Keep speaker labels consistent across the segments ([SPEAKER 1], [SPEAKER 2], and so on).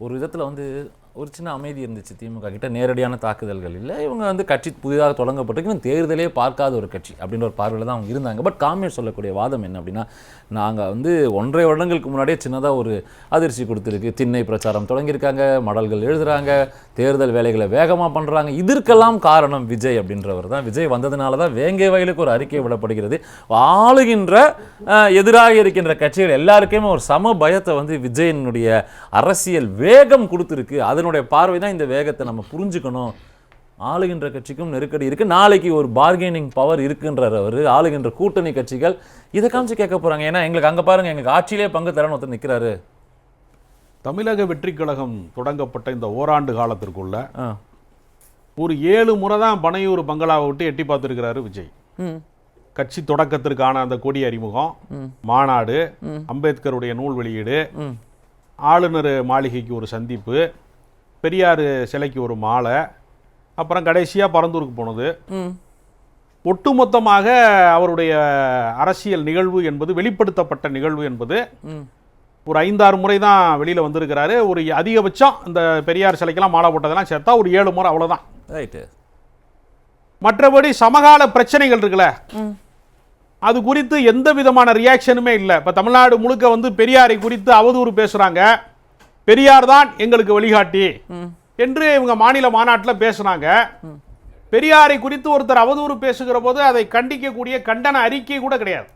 [SPEAKER 1] ஒரு விதத்தில் வந்து ஒரு சின்ன அமைதி இருந்துச்சு திமுக கிட்ட. நேரடியான தாக்குதல்கள் இல்லை. இவங்க வந்து கட்சி புதிதாக தொடங்கப்பட்டிருக்கு. இன்னும் தேர்தலே பார்க்காத ஒரு கட்சி அப்படின்ற ஒரு பார்வையில் தான் அவங்க இருந்தாங்க. பட் காமியர் சொல்லக்கூடிய வாதம் என்ன அப்படின்னா நாங்கள் வந்து ஒன்றரை வருடங்களுக்கு முன்னாடியே சின்னதாக ஒரு அதிர்ச்சி கொடுத்துருக்கு. திண்ணை பிரச்சாரம் தொடங்கியிருக்காங்க. மடல்கள் எழுதுகிறாங்க தேர்தல் வேலைகளை வேகமாக பண்ணுறாங்க இதற்கெல்லாம் காரணம் விஜய் அப்படின்றவர் தான். விஜய் வந்ததுனால தான் வேங்கை வயலுக்கு ஒரு அறிக்கை விடப்படுகிறது. ஆளுகின்ற எதிராக இருக்கின்ற கட்சிகள் எல்லாருக்குமே ஒரு சம பயத்தை வந்து விஜயனுடைய அரசியல் வேகம் கொடுத்துருக்கு. அதனுடைய பார்வை தான் இந்த வேகத்தை நம்ம புரிஞ்சுக்கணும். ஆளுகின்ற கட்சிக்கும் நெருக்கடி இருக்கு. நாளைக்கு ஒரு பார்கெனிங் பவர் இருக்குன்றார் அவர். ஆளுகின்ற கூட்டணி கட்சிகள் இதை காமிச்சு கேட்க போறாங்க. ஏன்னா எங்களுக்கு அங்க பாருங்க எங்களுக்கு ஆட்சியிலே பங்கு தரணும் ஒருத்தர் நிக்கிறாரு.
[SPEAKER 2] தமிழக வெற்றிக் கழகம் தொடங்கப்பட்ட இந்த ஓராண்டு காலத்திற்குள்ள. ஒரு ஏழு முறை தான் பனையூர் பங்களாவை விட்டு எட்டி பார்த்துருக்கிறாரு விஜய். கட்சி தொடக்கத்திற்கான அந்த கொடி அறிமுகம் மாநாடு அம்பேத்கருடைய நூல் வெளியீடு ஆளுநர் மாளிகைக்கு ஒரு சந்திப்பு பெரியார் சிலைக்கு ஒரு மாலை அப்புறம் கடைசியாக பரந்தூருக்கு போனது. ஒட்டுமொத்தமாக அவருடைய அரசியல் நிகழ்வு என்பது வெளிப்படுத்தப்பட்ட நிகழ்வு என்பது ஒரு ஐந்தாறு முறை தான் வெளியில் வந்திருக்கிறாரு. ஒரு அதிகபட்சம் இந்த பெரியார் சிலைக்கெல்லாம் மாலை போட்டதெல்லாம் சேர்த்தா ஒரு ஏழு முறை அவ்வளவுதான்.
[SPEAKER 1] ரைட்டு.
[SPEAKER 2] மற்றபடி சமகால பிரச்சனைகள் இருக்குல்ல. அது குறித்து எந்த விதமான ரியாக்ஷனுமே இல்லை. இப்போ தமிழ்நாடு முழுக்க வந்து பெரியாரை குறித்து அவதூறு பேசுறாங்க. பெரியார் தான் எங்களுக்கு வழிகாட்டி. என்று இவங்க மாநில மாநாட்டில் பேசுனாங்க. பெரியாரை குறித்து ஒருத்தர் அவதூறு பேசுகிற போது அதை கண்டிக்கக்கூடிய கண்டன அறிக்கை கூட கிடையாது.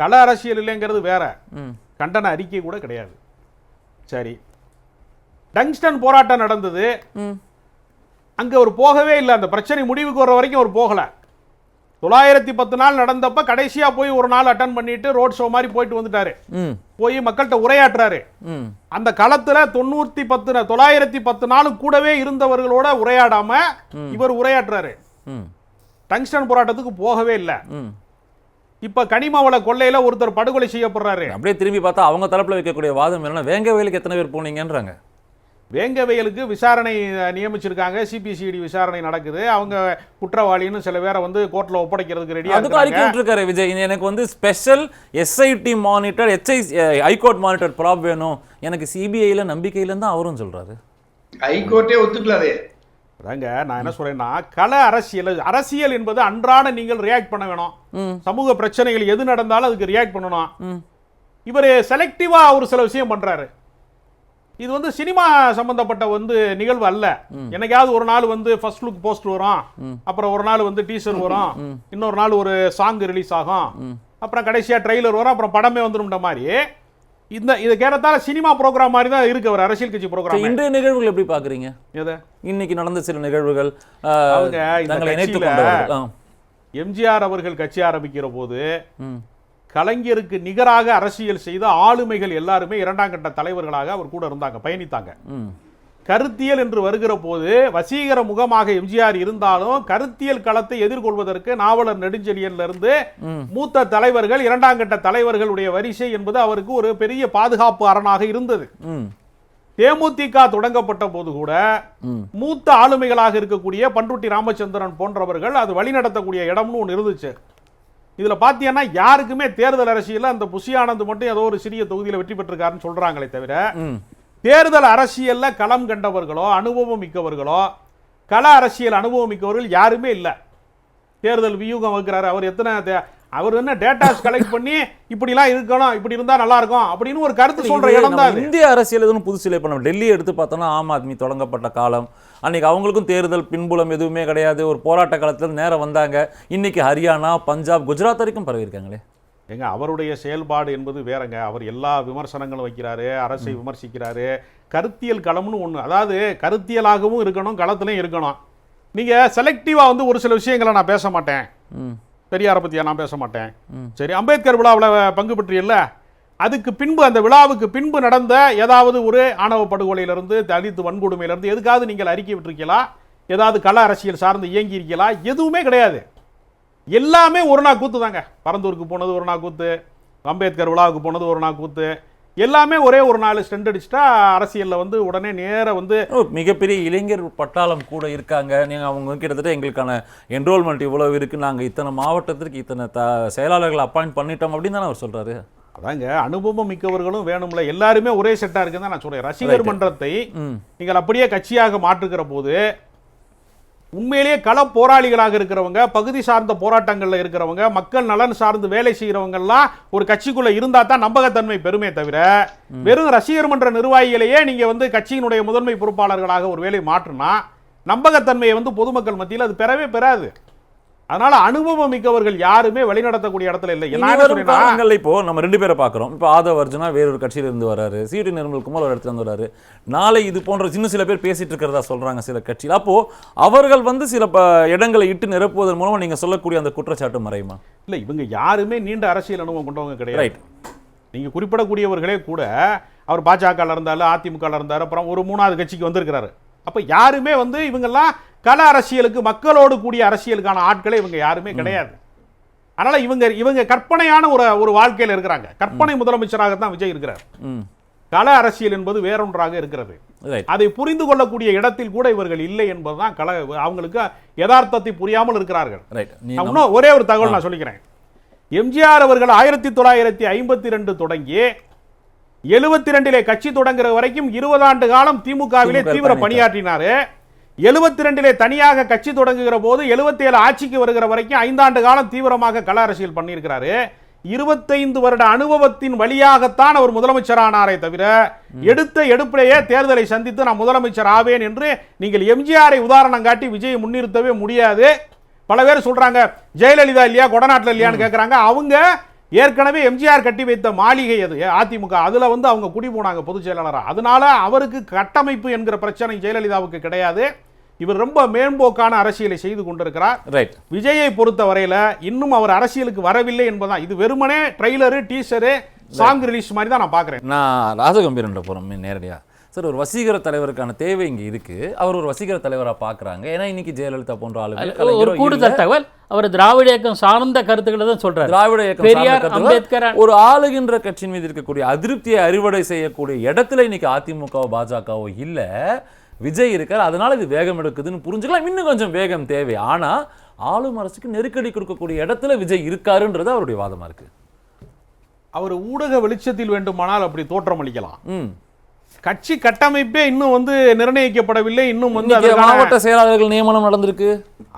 [SPEAKER 2] கள அரசியல் இல்லைங்கிறது வேற. கண்டன அறிக்கை கூட கிடையாது. சரி. டங்ஸ்டன் போராட்டம் நடந்தது. அங்கே அவர் போகவே இல்லை. அந்த பிரச்சனை முடிவுக்கு வர வரைக்கும் அவர் போகலை. தொள்ளாயிரத்தி பத்து நாள் நடந்தப்ப கடைசியா போய் ஒரு நாள் அட்டன் பண்ணிட்டு ரோட் ஷோ மாதிரி போயிட்டு வந்துட்டாரு. போய் மக்கள்கிட்ட உரையாற்றுறாரு. அந்த களத்துல தொண்ணூத்தி பத்து தொள்ளாயிரத்தி பத்து நாளும் கூடவே இருந்தவர்களோட உரையாடாம இவர் உரையாற்றுறாரு. டங்ஸ்டன் போராட்டத்துக்கு போகவே இல்லை. இப்ப கனிம வள கொள்ளையில ஒருத்தர் படுகொலை செய்யப்படுறாரு.
[SPEAKER 1] அப்படியே திரும்பி பார்த்தா அவங்க தரப்புல வைக்கக்கூடிய வாதம் என்னன்னா வேங்க வயலுக்கு எத்தனை பேர் போனீங்கன்றாங்க.
[SPEAKER 2] வேங்கவயலுக்கு விசாரணை நியமிச்சிருக்காங்க. சிபிசிஐடி விசாரணை நடக்குது. அவங்க குற்றவாளின்னு சில பேரை வந்து கோர்ட்ல ஒப்படைக்கிறதுக்கு ரெடியா
[SPEAKER 1] அதுக்கும் அறிக்கை விட்டுருக்காரு விஜய். எனக்கு வந்து special SIT monitor HI high court monitor probe வேணும். எனக்கு சிபிஐல நம்பிக்கையில தான் அவரும் சொல்றாரு.
[SPEAKER 3] ஹைகோர்ட்டே ஒத்துக்கல அது.
[SPEAKER 2] அதாங்க நான் என்ன சொல்றேன்னா கள அரசியல் அரசியல் என்பது அன்றாட நீங்கள் ரியாக்ட் பண்ண வேணும். சமூக பிரச்சனைகள் எது நடந்தாலும் அதுக்கு ரியாக்ட் பண்ணணும். இவர் செலக்டிவா ஒரு சில விஷயம் பண்றாரு. இது வந்து சினிமா சம்பந்தப்பட்ட வந்து நிகழ்வு அல்ல. என்னைக்காவது ஒரு நாள் வந்து ஃபர்ஸ்ட் லுக் போஸ்ட் வரும். அப்புறம் ஒரு நாள் வந்து டீசர் வரும். இன்னொரு நாள் ஒரு சாங் ரிலீஸ் ஆகும். அப்புறம் கடைசியா ட்ரெய்லர் வரும். அப்புறம் படமே வந்துரும்ன்ற மாதிரி. இந்த இது கேரத்தால சினிமா ப்ரோக்ராம் மாதிரி தான் இருக்கு அவர் அரசியல் கட்சி ப்ரோக்ராம்
[SPEAKER 1] இன்றைய நிகழ்வுகள் எப்படி பாக்குறீங்க
[SPEAKER 2] எதை?
[SPEAKER 1] இன்னைக்கு நடந்த சில நிகழ்வுகள்
[SPEAKER 2] அவங்க. எம்ஜிஆர் அவர்கள் கட்சி ஆரம்பிக்கிற போது கலைஞருக்கு நிகராக அரசியல் செய்த ஆளுமைகள் எல்லாருமே இரண்டாம் கட்ட தலைவர்களாக அவர் கூட இருந்தாங்க பயணித்தாங்க. கருத்தியல் என்று வருகிற போது வசீகர முகமாக எம்ஜிஆர் இருந்தாலும் கருத்தியல் களத்தை எதிர்கொள்வதற்கு நாவலர் நெடுஞ்செழியன்ல இருந்து மூத்த தலைவர்கள் இரண்டாம் கட்ட தலைவர்களுடைய வரிசை என்பது அவருக்கு ஒரு பெரிய பாதுகாப்பு அரணாக இருந்தது. தேமுதிக தொடங்கப்பட்ட போது கூட மூத்த ஆளுமைகளாக இருக்கக்கூடிய பண்ருட்டி ராமச்சந்திரன் போன்றவர்கள் அது வழிநடத்தக்கூடிய இடம்னு ஒன்று இருந்துச்சு. இதுல பாத்தீங்கன்னா யாருக்குமே தேர்தல் அரசியல்ல அந்த புஷி ஆனந்த் மட்டும் ஏதோ ஒரு சிறிய தொகுதியில வெற்றி பெற்றிருக்காருன்னு சொல்றாங்களே தவிர தேர்தல் அரசியல்ல களம் கண்டவர்களோ அனுபவம் மிக்கவர்களோ கள அரசியல் அனுபவம் மிக்கவர்கள் யாருமே இல்ல. தேர்தல் வியூகம் வைக்கிறாரு அவர் எத்தனை அவர் என்ன டேட்டாஸ் கலெக்ட் பண்ணி இப்படிலாம் இருக்கணும் இப்படி இருந்தா நல்லா இருக்கும் அப்படின்னு ஒரு கருத்து சொல்ற
[SPEAKER 1] இது
[SPEAKER 2] இடம் தான்.
[SPEAKER 1] இந்திய அரசியல் எதுவும் புதுசில் இப்போ நம்ம டெல்லி எடுத்து பார்த்தோம்னா ஆம் ஆத்மி தொடங்கப்பட்ட காலம். அன்னைக்கு அவங்களுக்கும் தேர்தல் பின்புலம் எதுவுமே கிடையாது. ஒரு போராட்ட காலத்தில் நேரம் வந்தாங்க. இன்னைக்கு ஹரியானா பஞ்சாப் குஜராத் வரைக்கும் பரவி இருக்காங்களே
[SPEAKER 2] ஏங்க அவருடைய செயல்பாடு என்பது வேறங்க. அவர் எல்லா விமர்சனங்களும் வைக்கிறாரு அரசை விமர்சிக்கிறாரு. கருத்தியல் களம்னு ஒண்ணு அதாவது கருத்தியலாகவும் இருக்கணும் களத்திலையும் இருக்கணும். நீங்க செலக்டிவா வந்து ஒரு சில விஷயங்களை நான் பேச மாட்டேன். பெரியாரை பத்தியா நான் பேச மாட்டேன். சரி அம்பேத்கர் விழாவில் பங்கு பெற்றியல்ல? அதுக்கு பின்பு அந்த விழாவுக்கு பின்பு நடந்த ஏதாவது ஒரு ஆணவ படுகொலையிலிருந்து தலித் வன்கொடுமையிலிருந்து எதுக்காவது நீங்கள் அறிக்கை விட்டிருக்கீங்களா? ஏதாவது கள அரசியல் சார்ந்து இயங்கி இருக்கீங்களா எதுவுமே கிடையாது. எல்லாமே ஒரு நாள் கூத்து தாங்க. பரந்தூருக்கு போனது ஒரு நாள் கூத்து அம்பேத்கர் விழாவுக்கு போனது ஒரு நாள் கூத்து. எல்லாமே ஒரே ஒரு நாள் ஸ்டெண்ட் அடிச்சிட்டா அரசியல்ல வந்து உடனே நேரா வந்து
[SPEAKER 1] மிகப்பெரிய இளைஞர் பட்டாளம் கூட இருக்காங்க. நீங்கள் அவங்க கிட்டத்தட்ட எங்களுக்கான என்ரோல்மெண்ட் இவ்வளவு இருக்கு. நாங்கள் இத்தனை மாவட்டத்திற்கு இத்தனை த செயலாளர்கள் அப்பாயிண்ட் பண்ணிட்டோம் அப்படின்னு தானே அவர் சொல்றாரு?
[SPEAKER 2] அதாங்க அனுபவம் மிக்கவர்களும் வேணும்ல. எல்லாருமே ஒரே செட்டா இருக்குன்னு தான் நான் சொல்றேன். ரசிகர். மன்றத்தை நீங்கள் அப்படியே கட்சியாக மாற்றுகிற போது உண்மையிலேயே கள போராளிகளாக இருக்கிறவங்க பகுதி சார்ந்த போராட்டங்கள்ல இருக்கிறவங்க மக்கள் நலன் சார்ந்து வேலை செய்கிறவங்க எல்லாம் ஒரு கட்சிக்குள்ள இருந்தா தான் நம்பகத்தன்மை பெருமே தவிர வெறும் ரசிகர் மன்ற நிர்வாகிகளையே நீங்க வந்து கட்சியினுடைய முதன்மை பொறுப்பாளர்களாக ஒரு வேலை மாற்றினா நம்பகத்தன்மையை வந்து பொதுமக்கள் மத்தியில் அது பெறவே பெறாது. அதனால அனுபவம் மிக்கவர்கள் யாருமே வழிநடத்தக்கூடிய இடத்துல இல்லை. என்ன
[SPEAKER 1] இப்போ நம்ம ரெண்டு பேரை பார்க்குறோம். இப்போ ஆதவ அர்ஜுனா வேறொரு கட்சியில இருந்து வராரு. சிடி நிர்மல்குமார் ஒரு இடத்துல இருந்து வராரு. நாளை இது போன்ற சின்ன சில பேர் பேசிட்டு இருக்கிறதா சொல்றாங்க சில கட்சியில் அப்போ அவர்கள் வந்து சில இடங்களை இட்டு நிரப்புவதன் மூலமா நீங்க சொல்லக்கூடிய அந்த குற்றச்சாட்டு மறையுமா?
[SPEAKER 2] இல்ல இவங்க யாருமே நீண்ட அரசியல் அனுபவம் கொண்டவங்க கிடையாது. நீங்க குறிப்பிடக்கூடியவர்களே கூட அவர் பாஜக இருந்தாலும் அதிமுக இருந்தாரு அப்புறம் ஒரு மூணாவது கட்சிக்கு வந்திருக்கிறாரு. அப்ப யாருமே வந்து இவங்கெல்லாம் கள அரசியலுக்கு மக்களோடு கூடிய அரசியலுக்கான ஆட்களே இவங்க யாருமே கிடையாது. அதனால இவங்க இவங்க கற்பனையான ஒரு ஒரு வாழ்க்கையில இருக்கிறாங்க. கற்பனை முதலமைச்சராக தான் விஜய் இருக்கிறார். கள அரசியல் என்பது வேறொன்றாக இருக்கிறது. அதை புரிந்து கொள்ளக்கூடிய இடத்தில் கூட இவர்கள் இல்லை என்பதுதான் கள அவங்களுக்கு யதார்த்தத்தை புரியாமல் இருக்கிறார்கள். இன்னும் ஒரே ஒரு தகவல் நான் சொல்லிக்கிறேன். எம்ஜிஆர் அவர்கள் ஆயிரத்தி தொள்ளாயிரத்தி ஐம்பத்தி ரெண்டு தொடங்கி எழுபத்தி ரெண்டிலே கட்சி தொடங்குற வரைக்கும் இருபது ஆண்டு காலம் திமுகவிலே
[SPEAKER 1] திமுக
[SPEAKER 2] தீவிர. பணியாற்றினாரு. எழுபத்தி ரெண்டிலே தனியாக கட்சி தொடங்குகிற போது எழுபத்தேழு ஆட்சிக்கு வருகிற வரைக்கும் ஐந்தாண்டு காலம் தீவிரமாக கள அரசியல் பண்ணியிருக்கிறாரு. இருபத்தைந்து வருட அனுபவத்தின் வழியாகத்தான் அவர் முதலமைச்சரானாரே தவிர எடுத்த எடுப்பிலேயே தேர்தலை சந்தித்து நான் முதலமைச்சர் ஆவேன் என்று நீங்கள் எம்ஜிஆரை உதாரணம் காட்டி விஜயை முன்னிறுத்தவே முடியாது. பல பேர் சொல்றாங்க ஜெயலலிதா இல்லையா கொடநாட்டில் இல்லையான்னு கேட்குறாங்க அவங்க ஏற்கனவே எம்ஜிஆர் கட்டி வைத்த மாளிகை அது அதிமுக. அதுல வந்து அவங்க குடி போனாங்க பொதுச் செயலாளராக அதனால அவருக்கு கட்டமைப்பு என்கிற பிரச்சனை ஜெயலலிதாவுக்கு கிடையாது. இவர் ரொம்ப மேம்போக்கான அரசியலை செய்து கொண்டிருக்கிறார்.
[SPEAKER 1] ரைட்
[SPEAKER 2] விஜயை பொறுத்த வரையில இன்னும் அவர் அரசியலுக்கு வரவில்லை என்பதுதான். இது வெறுமனே ட்ரெய்லரு டீசரு சாங் ரிலீஸ் மாதிரி தான் நான் பார்க்குறேன்
[SPEAKER 1] நான் ராஜகம்பீரன் போகிறோம் நேரடியாக சார் ஒரு வசீகர தலைவருக்கான தேவை இங்கே இருக்கு. அவர் ஒரு வசீகர தலைவராக பார்க்குறாங்க ஏன்னா இன்னைக்கு ஜெயலலிதா போன்ற ஆளுங்க
[SPEAKER 4] ஒரு. கூடுதல் தகவல் அவர் திராவிட இயக்கம் சார்ந்த கருத்துக்களை தான் சொல்றாரு.
[SPEAKER 1] திராவிட இயக்கம்
[SPEAKER 4] பெரியார், அம்பேத்கர்
[SPEAKER 1] ஒரு ஆளுகின்ற கட்சியின் மீது இருக்கக்கூடிய அதிருப்தியை அறுவடை செய்யக்கூடிய இடத்துல இன்னைக்கு அதிமுகவோ பாஜகவோ இல்ல. விஜய் இருக்கார். அதனால இது வேகம் எடுக்குதுன்னு புரிஞ்சுக்கலாம். இன்னும் கொஞ்சம் வேகம் தேவை. ஆனா ஆளும் அரசுக்கு நெருக்கடி கொடுக்கக்கூடிய இடத்துல விஜய் இருக்காருன்றது அவருடைய வாதமா இருக்கு.
[SPEAKER 2] அவர் ஊடக வெளிச்சத்தில் வேண்டுமானால் அப்படி தோற்றம் அளிக்கலாம். கட்சி கட்டமைப்பே இன்னும் வந்து நிர்ணயிக்கப்படவில்லை. இன்னும் வந்து
[SPEAKER 1] மாவட்ட செயலாளர்கள் நியமனம் நடந்திருக்கு.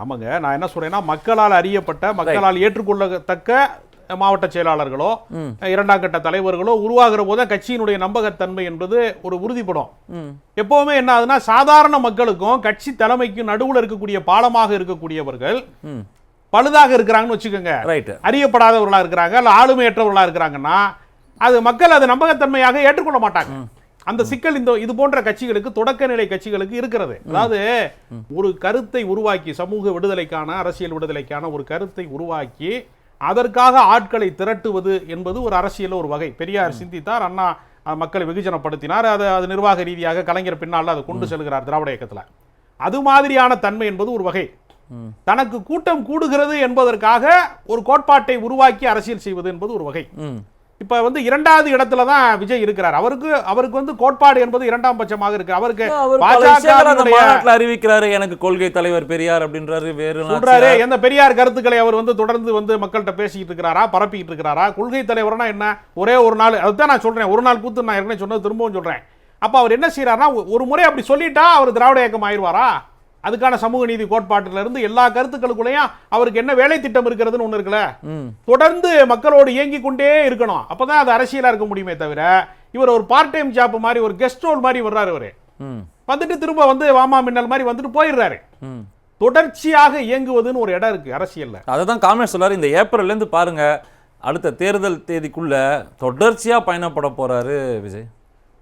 [SPEAKER 2] ஆமாங்க. நான் என்ன சொல்றேன்னா மக்களால் அறியப்பட்ட மக்களால் ஏற்றுக்கொள்ளத்தக்க மாவட்ட செயலாளர்களோ இரண்டாம் கட்ட தலைவர்களோ உருவாகிற போது கட்சியினுடைய நம்பகத்தன்மை என்பது ஒரு உறுதிப்படும். எப்பவுமே என்ன ஆகுதுன்னா சாதாரண மக்களுக்கும் கட்சி தலைமைக்கும் நடுவுல இருக்கக்கூடிய பாலமாக இருக்கக்கூடியவர்கள் பழுதாக இருக்கிறாங்கன்னு வச்சுக்கோங்க.
[SPEAKER 1] ரைட்டு
[SPEAKER 2] அறியப்படாதவர்களா இருக்கிறாங்க இல்ல ஆளுமையற்றவர்களா இருக்கிறாங்கன்னா அது மக்கள் அது நம்பகத்தன்மையாக ஏற்றுக்கொள்ள மாட்டாங்க. அந்த சிக்கல் இந்த இது போன்ற கட்சிகளுக்கு தொடக்க நிலை கட்சிகளுக்கு இருக்கிறது. அதாவது ஒரு கருத்தை உருவாக்கி சமூக விடுதலைக்கான அரசியல் விடுதலைக்கான ஒரு கருத்தை உருவாக்கி அதற்காக ஆட்களை திரட்டுவது என்பது ஒரு அரசியல் ஒரு வகை. பெரியார் சிந்தித்தார் அண்ணா மக்களை வெகுஜனப்படுத்தினார். அதை அது நிர்வாக ரீதியாக கலைஞர் பின்னால் அதை கொண்டு செல்கிறார் திராவிட இயக்கத்தில். அது மாதிரியான தன்மை என்பது ஒரு வகை. தனக்கு கூட்டம் கூடுகிறது என்பதற்காக ஒரு கோட்பாட்டை உருவாக்கி அரசியல் செய்வது என்பது ஒரு வகை. இப்ப வந்து இரண்டாவது இடத்துல தான் விஜய் இருக்கிறார். அவருக்கு அவருக்கு வந்து கோட்பாடு என்பது இரண்டாம் பட்சமாக இருக்கு. அவருக்கு
[SPEAKER 1] அறிவிக்கிறாரு. எனக்கு கொள்கை தலைவர் பெரியார் அப்படின்றாரு வேறு
[SPEAKER 2] சொல்றாரு எந்த பெரியார் கருத்துக்களை அவர் வந்து தொடர்ந்து வந்து மக்கள்கிட்ட பேசிக்கிட்டு இருக்கிறாரா பரப்பிக்கிட்டு இருக்கிறாரா? கொள்கை தலைவர்னா என்ன? ஒரே ஒரு நாள் அதுதான் நான் சொல்றேன். ஒரு நாள் கூத்து நான் ஏற்கனவே சொன்னது திரும்பவும் சொல்றேன். அப்ப அவர் என்ன செய்யறாருன்னா ஒரு முறை அப்படி சொல்லிட்டா அவர் திராவிட இயக்கம் ஆயிடுவாரா அதுக்கான சமூக நீதி கோட்பாட்டில இருந்து எல்லா கருத்துக்களுக்குள்ளேயும் அவருக்கு என்ன வேலை திட்டம் இருக்கிறதுன்னு ஒண்ணு இருக்குல்ல? தொடர்ந்து மக்களோடு இயங்கி கொண்டே இருக்கணும். அப்பதான் அது அரசியலா இருக்க முடியுமே தவிர இவர் ஒரு பார்ட் டைம் ஜாப் மாதிரி ஒரு கெஸ்ட் ரோல் மாதிரி வர்றாரு இவரு. வந்துட்டு திரும்ப வந்து வாமா மின்னல் மாதிரி வந்துட்டு போயிடுறாரு. தொடர்ச்சியாக இயங்குவதுன்னு ஒரு இடம் இருக்கு அரசியல்ல.
[SPEAKER 1] அதை தான் காமெடி சொல்லாரு இந்த ஏப்ரல்லேருந்து பாருங்க அடுத்த தேர்தல் தேதிக்குள்ள தொடர்ச்சியா பயணப்பட போறாரு விஜய்.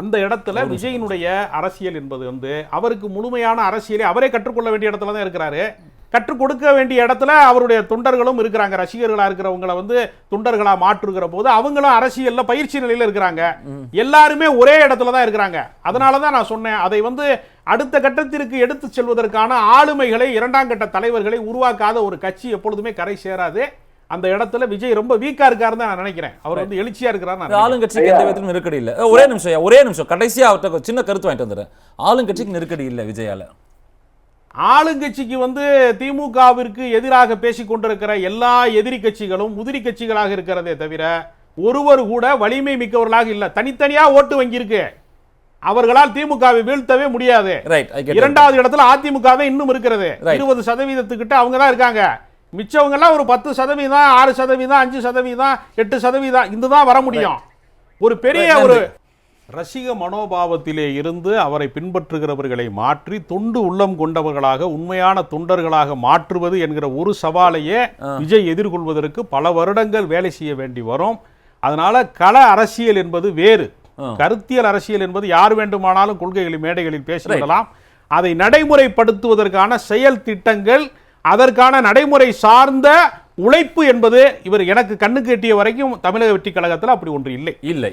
[SPEAKER 2] அந்த இடத்துல விஜயினுடைய அரசியல் என்பது வந்து அவருக்கு முழுமையான அரசியலை அவரே கற்றுக்கொள்ள வேண்டிய இடத்துல தான் இருக்கிறாரு. கற்றுக் கொடுக்க வேண்டிய இடத்துல அவருடைய தொண்டர்களும் இருக்கிறாங்க. ரசிகர்களா இருக்கிறவங்கள வந்து தொண்டர்களா மாற்றுகிற போது அவங்களும் அரசியல்ல பயிற்சி நிலையில இருக்கிறாங்க. எல்லாருமே ஒரே இடத்துல தான் இருக்கிறாங்க. அதனால தான் நான் சொன்னேன். அதை வந்து அடுத்த கட்டத்திற்கு எடுத்து செல்வதற்கான ஆளுமைகளை இரண்டாம் கட்ட தலைவர்களை உருவாக்காத ஒரு கட்சி எப்பொழுதுமே கரை சேராது. அந்த இடத்துல விஜய் ரொம்ப வீக்கா இருக்காருன்னு தான் நான் நினைக்கிறேன். அவர் வந்து எழுச்சியா இருக்கிறாரு
[SPEAKER 1] ஆளுங்கட்சிக்கு எந்த விதத்திலும் நெருக்கடி இல்லை. ஒரே நிமிஷம் ஒரே நிமிஷம். கடைசியா அவர்கிட்ட சின்ன கருத்து வாங்கிட்டு வந்துடுறேன். ஆளுங்கட்சிக்கு நெருக்கடி இல்லை விஜயால.
[SPEAKER 2] ஆளுங்கட்சிக்கு வந்து திமுகவிற்கு எதிராக பேசிக் கொண்டிருக்கிற எல்லா எதிரி கட்சிகளும் உதிரி கட்சிகளாக இருக்கிறதே தவிர ஒருவர் கூட வலிமை மிக்கவர்களாக இல்ல. தனித்தனியா ஓட்டு வங்கி இருக்கு அவர்களால் திமுகவை வீழ்த்தவே முடியாது. இரண்டாவது இடத்துல அதிமுக தான் இன்னும் இருக்கிறது. இருபது சதவீதத்துக்கிட்ட அவங்க தான் இருக்காங்க. மிச்சவங்க எல்லாம் ஒரு பத்து சதவீதம் ஆறு சதவீதம் அஞ்சு சதவீதம் எட்டு சதவீதம். இதுதான் வர முடியும். ஒரு பெரிய ஒரு. ரசிக மனோபாவத்திலே இருந்து அவரை பின்பற்றுகிறவர்களை மாற்றி தொண்டு உள்ளம் கொண்டவர்களாக உண்மையான தொண்டர்களாக மாற்றுவது என்கிற ஒரு சவாலையே விஜய் எதிர்கொள்வதற்கு பல வருடங்கள் வேலை செய்ய வேண்டி வரும். அதனால கள அரசியல் என்பது வேறு. கருத்தியல் அரசியல் என்பது யார் வேண்டுமானாலும் கொள்கைகளில் மேடைகளில் பேசிவிடலாம் அதை நடைமுறைப்படுத்துவதற்கான செயல் திட்டங்கள் அதற்கான நடைமுறை சார்ந்த உழைப்பு என்பது இவர் எனக்கு கண்ணுக்கு எட்டிய வரைக்கும் தமிழக வெற்றி கழகத்தில் அப்படி ஒன்று இல்லை.
[SPEAKER 1] இல்லை.